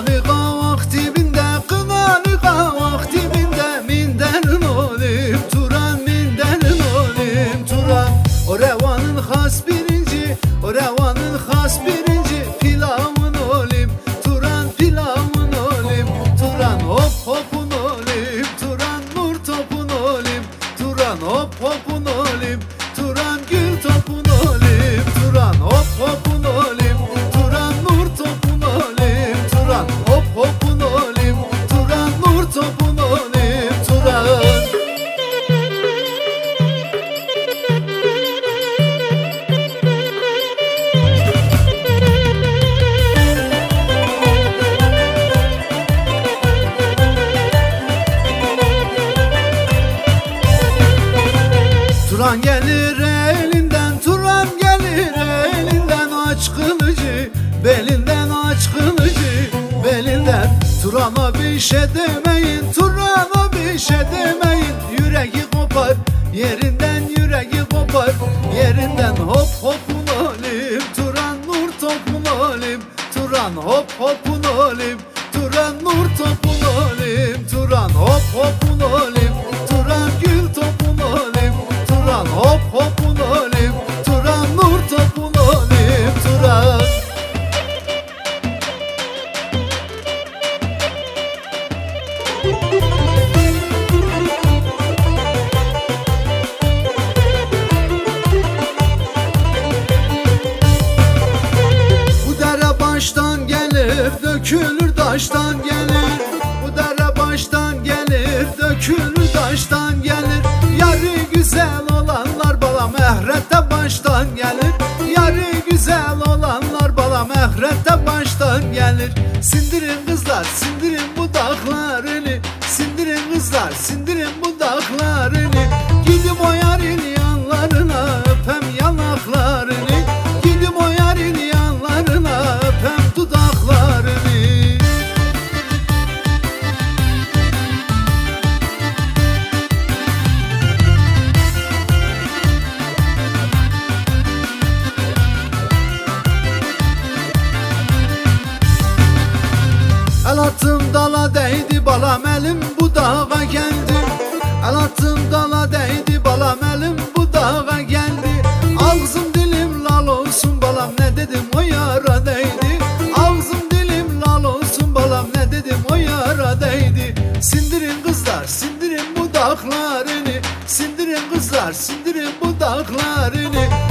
Avec Turan gelir elinden, Turan gelir elinden aç kılıcı Belinden aç kılıcı, belinden. Turan'a bir şey demeyin, Turan'a bir şey demeyin. Yüreği kopar, yerinden yüreği kopar. Yerinden hop hopun olim, Turan nur topun olim Turan hop hopun olim, Turan nur topun olim Turan hop hopun olim, Turan hop hopun olim Turan nur topun olim Turan Bu dere baştan gelir dökülür taştan gelir. Bu dere baştan gelir dökülür taştan gelir. Yarı güzel olanlar bala mehrette baştan gelir. Yarı güzel olanlar bala mehrette baştan gelir. Sindirin kızlar sindirin budaklarını Sindirin kızlar sindirin budaklarını balam elim bu dağa geldi. El attım dala değdi balam elim bu dağa geldi. Ağzım dilim lal olsun balam ne dedim o yara değdi. Ağzım dilim lal olsun balam ne dedim o yara değdi. Sindirin kızlar sindirin budaklarını Sindirin kızlar sindirin budaklarını Gidim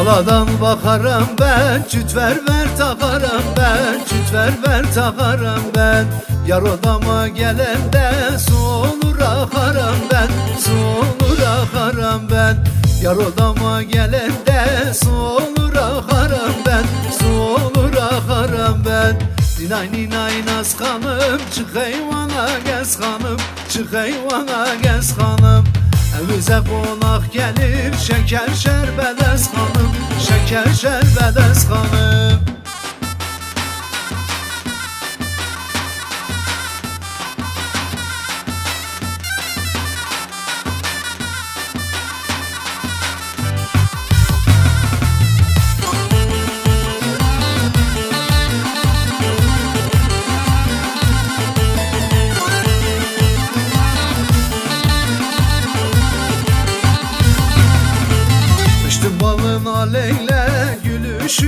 Aladan bakarım ben Çüt ver ver takarım ben Çüt ver ver takarım ben. Yar odama gelende Su olur akarım ben Su olur akarım ben. Yar odama gelende Su olur akarım ben Su olur akarım ben. Ninay ninay naz hanım Çık eyvana gez hanım Çık eyvana gez hanım Evimizə qonaq gəlir şəkər şərbədə xanım, şəkər şərbədə xanım.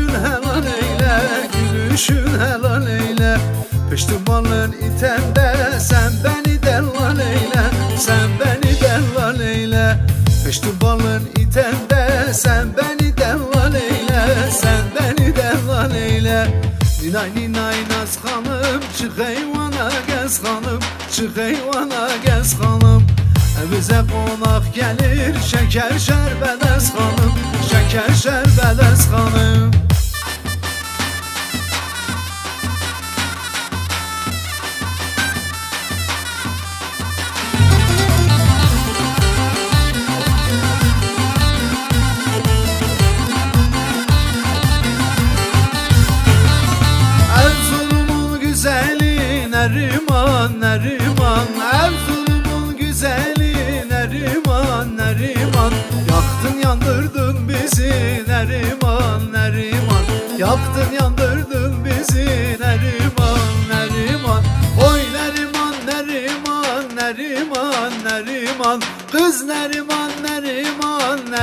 Gülüşün helal eyle Gülüşün helal eyle. Piştim balın itende Sen beni dellal eyle Sen beni dellal eyle. Piştim balın itende Sen beni dellal eyle Sen beni dellal eyle. Ninay ninay naz hanım Çık eyvana gez hanım Çık eyvana gez hanım. Evimize konak gelir şeker şerbedes hanım Şeker şerbedes hanım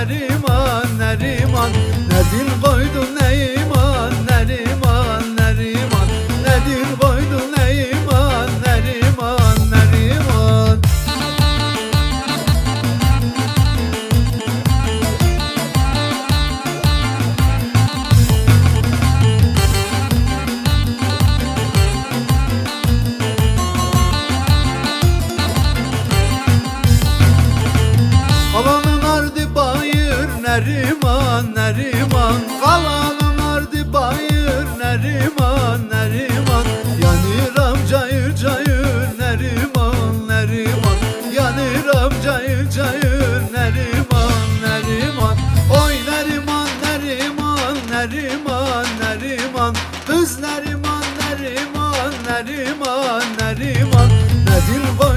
Neriman Neriman. Neriman Neriman, Neriman Nedir var?